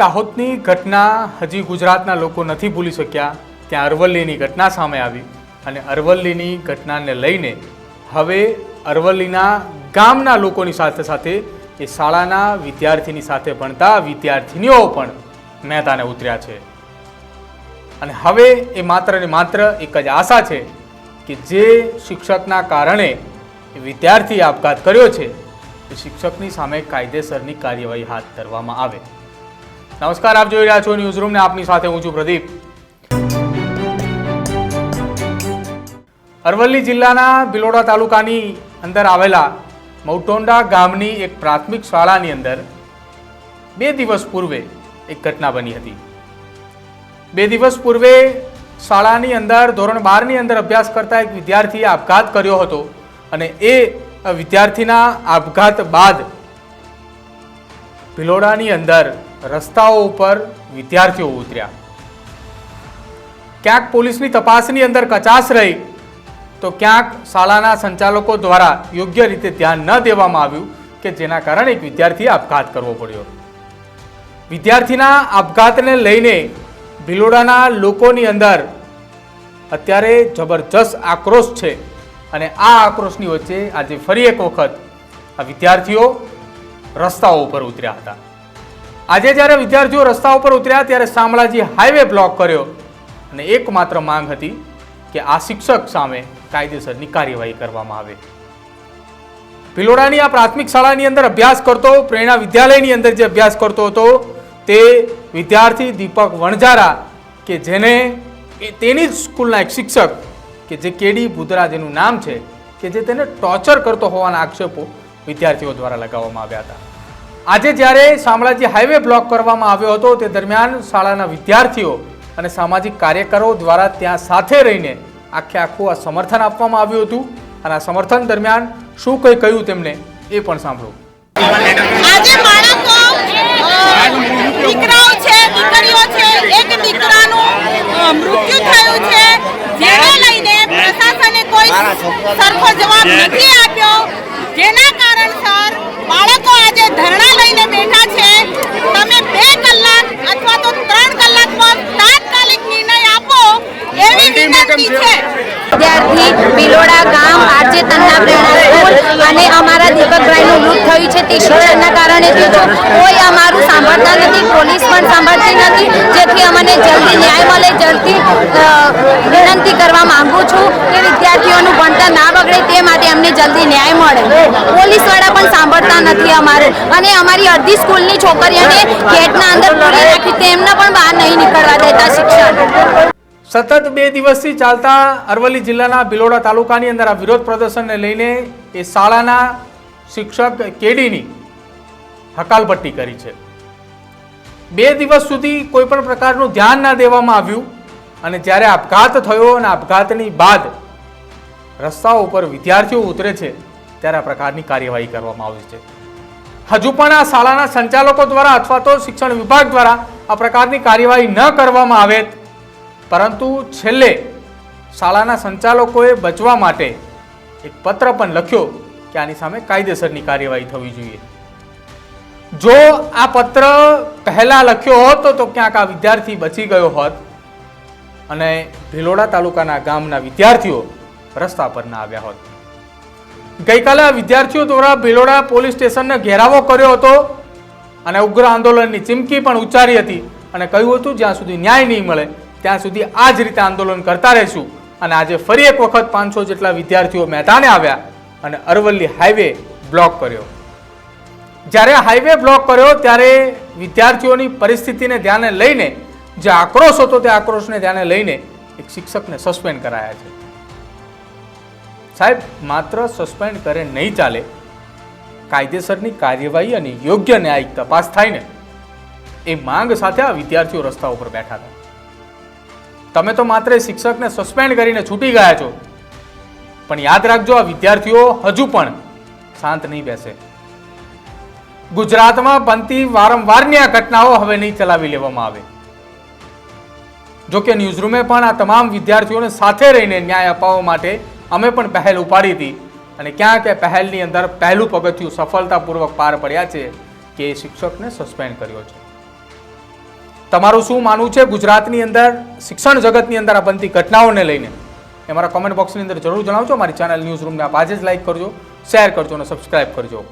દાહોદની ઘટના હજી ગુજરાતના લોકો નથી ભૂલી શક્યા ત્યાં અરવલ્લીની ઘટના સામે આવી અને અરવલ્લીની ઘટનાને લઈને હવે અરવલ્લીના ગામના લોકોની સાથે સાથે એ શાળાના વિદ્યાર્થીની સાથે ભણતા વિદ્યાર્થીનીઓ પણ મહેતાને ઉતર્યા છે. અને હવે એ માત્ર ને માત્ર એક જ આશા છે કે જે શિક્ષકના કારણે વિદ્યાર્થીએ આપઘાત કર્યો છે, એ શિક્ષકની સામે કાયદેસરની કાર્યવાહી હાથ ધરવામાં આવે. નમસ્કાર, આપ જોઈ રહ્યા છો ન્યૂઝ રૂમ ને આપની સાથે હું છું પ્રદીપ. અરવલ્લી જિલ્લાના ભિલોડા તાલુકાની અંદર આવેલા મૌટોંડા ગામની એક પ્રાથમિક શાળાની અંદર બે દિવસ પૂર્વે એક ઘટના બની હતી. બે દિવસ પૂર્વે શાળાની અંદર, ધોરણ બારની અંદર અભ્યાસ કરતા એક વિદ્યાર્થીએ આપઘાત કર્યો હતો અને એ વિદ્યાર્થીના આપઘાત બાદ ભિલોડાની અંદર રસ્તાઓ ઉપર વિદ્યાર્થીઓ ઉતર્યા. ક્યાંક પોલીસની તપાસની અંદર કચાશ રહી, તો ક્યાંક શાળાના સંચાલકો દ્વારા યોગ્ય રીતે ધ્યાન ન દેવામાં આવ્યું કે જેના કારણે એક વિદ્યાર્થીએ આપઘાત કરવો પડ્યો. વિદ્યાર્થીના આપઘાતને લઈને ભિલોડાના લોકોની અંદર અત્યારે જબરજસ્ત આક્રોશ છે અને આ આક્રોશની વચ્ચે આજે ફરી એક વખત આ વિદ્યાર્થીઓ રસ્તાઓ ઉપર ઉતર્યા હતા. આજે જ્યારે વિદ્યાર્થીઓ રસ્તા ઉપર ઉતર્યા ત્યારે શામળાજી હાઈવે બ્લોક કર્યો. અને એકમાત્ર માંગ હતી કે આ શિક્ષક સામે કાયદેસરની કાર્યવાહી કરવામાં આવે. ભિલોડાની આ પ્રાથમિક શાળાની અંદર અભ્યાસ કરતો, પ્રેરણા વિદ્યાલયની અંદર જે અભ્યાસ કરતો હતો, તે વિદ્યાર્થી દીપક વણજારા કે જેને તેની જ સ્કૂલના એક શિક્ષક કે જે કેડી બુધરા જેનું નામ છે, કે જે તેને ટોર્ચર કરતો હોવાના આક્ષેપો વિદ્યાર્થીઓ દ્વારા લગાવવામાં આવ્યા હતા. આજે જ્યારે શામળાજી હાઈવે બ્લોક કરવામાં આવ્યો હતો, તે દરમિયાન શાળાના વિદ્યાર્થીઓ અને સામાજિક કાર્યકરો દ્વારા ત્યાં સાથે રહીને આખે આખું આ સમર્થન આપવામાં આવ્યું હતું. અને આ સમર્થન દરમિયાન શું કંઈ કહ્યું તેમને એ પણ સાંભળો. જેના કારણસર બાળકો આજે ધરણા લઈને બેઠા છે તમે બે કલાક અથવા તો ત્રણ કલાકમાં તાત્કાલિક નિર્ણય આપો એવી વિનંતી છે વિદ્યાર્થી ભિલોડા ગામ આરજે તન્ના પ્રેરણા સ્કૂલ અને અમારા દીપકભાઈનું મૃત થયું છે તે શિક્ષણના કારણે થયું કોઈ અમારું સાંભળતા નથી, પોલીસ પણ સાંભળતી નથી, જેથી અમને જલ્દી ન્યાય મળે, જલ્દી વિનંતી કરવા માંગુ છું કે વિદ્યાર્થીઓનું ભણતર ના બગડે તે માટે અમને જલ્દી ન્યાય મળે. પોલીસવાળા પણ સાંભળતા નથી અમારે. અને અમારી અડધી સ્કૂલની છોકરીઓને ગેટના અંદર પૂરી રાખી તેમને પણ બહાર નહીં નીકળવા દેતા શિક્ષણ. સતત બે દિવસથી ચાલતા અરવલ્લી જિલ્લાના ભિલોડા તાલુકાની અંદર આ વિરોધ પ્રદર્શનને લઈને એ શાળાના શિક્ષક કેડીની હકાલપટ્ટી કરી છે. બે દિવસ સુધી કોઈ પણ પ્રકારનું ધ્યાન ના દેવામાં આવ્યું અને જ્યારે આપઘાત થયો અને આપઘાતની બાદ રસ્તાઓ ઉપર વિદ્યાર્થીઓ ઉતરે છે ત્યારે આ પ્રકારની કાર્યવાહી કરવામાં આવી છે. હજુ પણ આ શાળાના સંચાલકો દ્વારા અથવા તો શિક્ષણ વિભાગ દ્વારા આ પ્રકારની કાર્યવાહી ન કરવામાં આવે પરંતુ છેલ્લે શાળાના સંચાલકોએ બચવા માટે એક પત્ર પણ લખ્યો કે આની સામે કાયદેસરની કાર્યવાહી થવી જોઈએ. જો આ પત્ર પહેલા લખ્યો હોત તો ક્યાંક આ વિદ્યાર્થી બચી ગયો હોત અને ભિલોડા તાલુકાના ગામના વિદ્યાર્થીઓ રસ્તા પર ના આવ્યા હોત. ગઈકાલે વિદ્યાર્થીઓ દ્વારા ભિલોડા પોલીસ સ્ટેશનને ઘેરાવો કર્યો હતો અને ઉગ્ર આંદોલનની ચીમકી પણ ઉચ્ચારી હતી અને કહ્યું હતું, જ્યાં સુધી ન્યાય નહીં મળે ત્યાં સુધી આ જ રીતે આંદોલન કરતા રહીશું. અને આજે ફરી એક વખત પાંચસો જેટલા વિદ્યાર્થીઓ મેદાને આવ્યા અને અરવલ્લી હાઈવે બ્લોક કર્યો. જ્યારે હાઈવે બ્લોક કર્યો ત્યારે વિદ્યાર્થીઓની પરિસ્થિતિને ધ્યાને લઈને, જે આક્રોશ હતો તે આક્રોશને ધ્યાને લઈને એક શિક્ષકને સસ્પેન્ડ કરાયા છે. સાહેબ, માત્ર સસ્પેન્ડ કરે નહીં ચાલે. કાયદેસરની કાર્યવાહી અને યોગ્ય ન્યાયિક તપાસ થાય ને. એ માંગ સાથે આ વિદ્યાર્થીઓ રસ્તા ઉપર બેઠા હતા. તમે તો માત્ર શિક્ષકને સસ્પેન્ડ કરીને છૂટી ગયા છો. પણ યાદ રાખજો, આ વિદ્યાર્થીઓ હજુ પણ શાંત નહીં બેસે. ગુજરાતમાં બનતી વારંવારની આ ઘટનાઓ હવે નહીં ચલાવી લેવામાં આવે. જો કે ન્યૂઝરૂમે પણ આ તમામ વિદ્યાર્થીઓને સાથે રહીને ન્યાય અપાવવા માટે અમે પણ પહેલ ઉપાડી હતી અને ક્યાં એ પહેલની અંદર પહેલું પગથિયું સફળતાપૂર્વક પાર પડ્યા છે કે એ શિક્ષકને સસ્પેન્ડ કર્યો છે. તમારું શું માનવું છે ગુજરાતની અંદર, શિક્ષણ જગતની અંદર આ બનતી ઘટનાઓને લઈને? એ મારા કોમેન્ટ બોક્સની અંદર જરૂર જણાવજો. મારી ચેનલ ન્યૂઝ રૂમને આપ આજે જ લાઈક કરજો શેર કરજો અને સબસ્ક્રાઇબ કરજો.